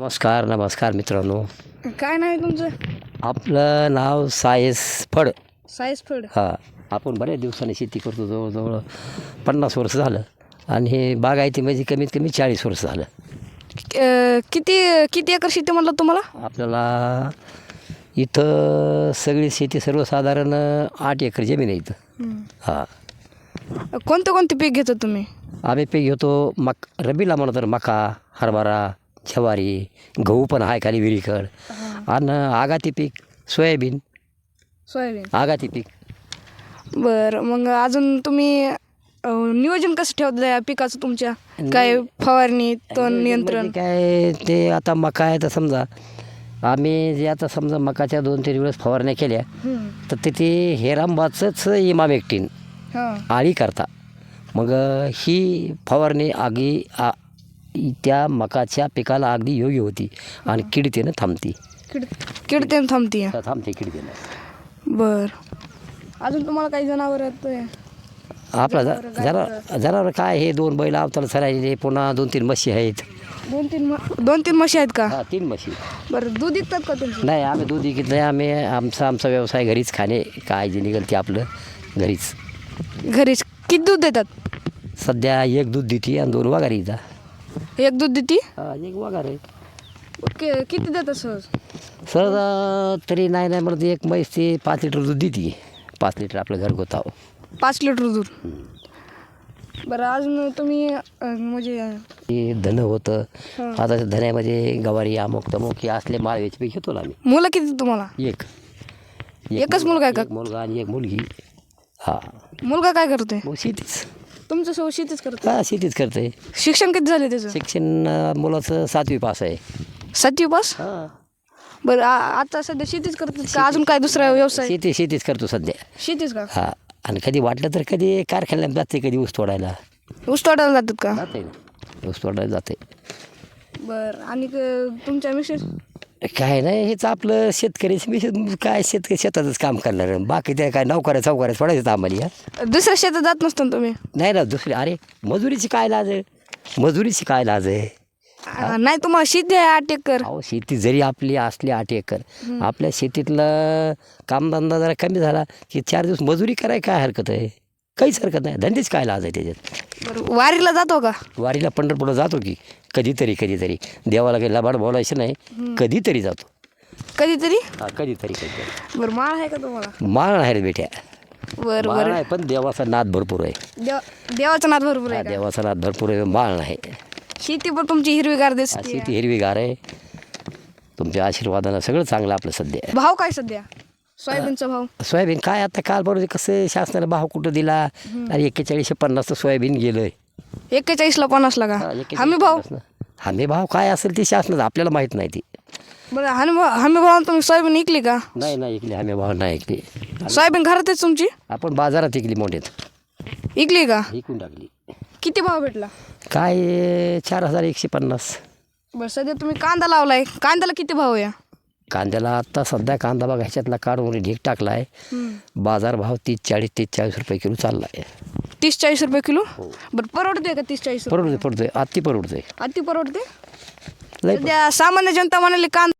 नमस्कार नमस्कार मित्रांनो. काय नाव आहे तुमचं? आपलं नाव सायस फड. साईज फड. हां आपण बऱ्याच दिवसांनी शेती करतो जवळजवळ पन्नास वर्ष झालं. आणि हे बागायती म्हणजे कमीत कमी चाळीस वर्ष झालं. किती किती एकर शेती म्हणलं तुम्हाला? आपल्याला इथं सगळी शेती सर्वसाधारण आठ एकर जमीन आहे इथं. हां. कोणते कोणते पीक घेता तुम्ही? आम्ही पीक घेतो मक रबीला म्हणतो तर मका हरभरा ज्वारी गहू पण आहे खाली विहिरीकड आणि आगाती पीक सोयाबीन. सोयाबीन. आगाती पीक. बरं मग अजून तुम्ही अं, नियोजन कसं ठेवलं या पिकाचं तुमच्या? काय फवारणी तण नियंत्रण म्हणजे काय ते आता मका आहे तर समजा आम्ही जे आता समजा मकाच्या दोन तीन वेळेस फवारण्या केल्या हम्म. तर तिथे हेरांबाचंच इमाम एकटीन. हां. आळी करता मग ही फवारणी आगी आ त्या मकाच्या पिकाला अगदी योग्य होती. आणि किडतेनं थांबती. किड थांबती थांबते किडतेनं. बर. अजून तुम्हाला काही जनावर आहेत आपला जनावर जनावर काय हे दोन बैल अवताला सरायले पुन्हा दोन तीन म्हशी आहेत. दोन तीन दोन तीन म्हशी आहेत का? हा तीन म्हशी. बरं दूध विकतात का तुमची नाही आम्ही दूध विकत नाही. आम्ही आमचा आमचा व्यवसाय घरीच खाणे काय जे निघेल ते आपलं घरीच. घरीच. किती दूध देतात? सध्या एक दूध देते आणि दोन वगार येतात. एक दूध देती? हा एक वगार आहे. कि- किती देतात सहज? सहज अं, तरी नाही नाही म्हणत एक म्हैस ते पाच लिटर दूध देते. पाच लिटर आपलं घरगुताव पाच लिटर दूध? बरं अजून तुम्ही अं, म्हणजे धन होतं. हा. आता त्या धन्यामध्ये गवारी अमुक तमुक हे असले माळव्याचे पीक घेतो ना आम्ही. मुलं किती तुम्हाला? एक. एकच मुलगा आहे का? एक मुलगा आणि एक मुलगी. हा. मुलगा काय करतोय? मग शेतीच. तुमचं सो शेतीच करतो? हा शेतीच करते. शिक्षण किती झाले त्याचं? शिक्षण अं, मुलाचं सातवी पास आहे. सातवी पास? हा. बरं आ- आता सध्या शेतीच करतात का? अजून काय दुसरा व्यवसाय? शेती शेतीच करतो सध्या. शेतीच का? हा आणि कधी वाटलं तर कधी कारखान्यात जाते कधी ऊस तोडायला. ऊस तोडायला जातात का? जाते ना. ऊस तोडायला जाते. बरं आणि क- तुमच्या मिसेस? काय नाही हेच आपलं शेतकरीच मी शेत- काय शेत शेतातच काम करणार बाकी ते काय नौकऱ्या चौकऱ्या सोडायचं आम्हाला या. दुसऱ्या शेतात जात नसतो ना तुम्ही? नाही ना दुसरी अरे मजुरीची काय लाज आहे? मजुरीची काय लाज आहे? आ, नाही तुम्हाला शेती आहे आठ एकर. अहो शेती जरी आपली असली आठ एकर आपल्या शेतीतलं कामधंदा जरा कमी झाला की चार दिवस मजुरी कराय काय हरकत आहे? काहीच हरकत नाही. धंदेच काय लाज आहे त्याच्यात? वारीला जातो का? वारीला पंढरपूरला जातो की कधीतरी कधीतरी. देवाला काही लबाड बोलायचं नाही कधीतरी जातो. कधीतरी? हा कधीतरी कधीतरी. बरं माळ आहे का तुम्हाला? माळ आहे रे बेट्या. बरं माळ बरं. आहे पण देवाचा नाद भरपूर आहे. देव देवाचं नाद भरपूर हा, आहे का? देवाचा नाद भरपूर आहे माळ नाही शेती पण तुमची हिरवीगार दिसते शेती हिरवीगार आहे. तुमच्या आशीर्वादानं सगळं चांगलं आपलं सध्या भाव काय सध्या? सोयाबीनचा भाव. सोयाबीन काय आता काल बरोबर कसं शासनाने भाव कुठं दिला? आणि एक्केचाळीसशे पन्नासचं सोयाबीन गेलंय. एक्केचाळीसला पन्नासला का? 41 हमी भाव. हमी भाव काय असेल ते शासनाचं आपल्याला माहीत नाही ती. बरं हमी भाव हमी भाव तुम्ही सोयाबीन इकली का? नाही नाही ऐकली हमी भाव नाही ऐकली सोयाबीन घरातच तुमची? आपण बाजारात ऐकली मोठ्यात इकली का? ऐकून टाकली. किती भाव भेटला? काय चार हजार एकशे पन्नास. बरं सध्या तुम्ही कांदा लावलाय. कांद्याला किती भाव आहे? कांद्याला आत्ता सध्या कांदा बघा ह्याच्यातला काढून ढीक टाकला आहे बाजार भाव तीस चाळीस तीस चाळीस रुपये किलो चालला आहे तीस चाळीस रुपये किलो? बरं परवडते का तीस चाळीस रुपये? परवडते परवडतोय अति परवडते लय सध्या सामान्य जनता म्हणाली कांदा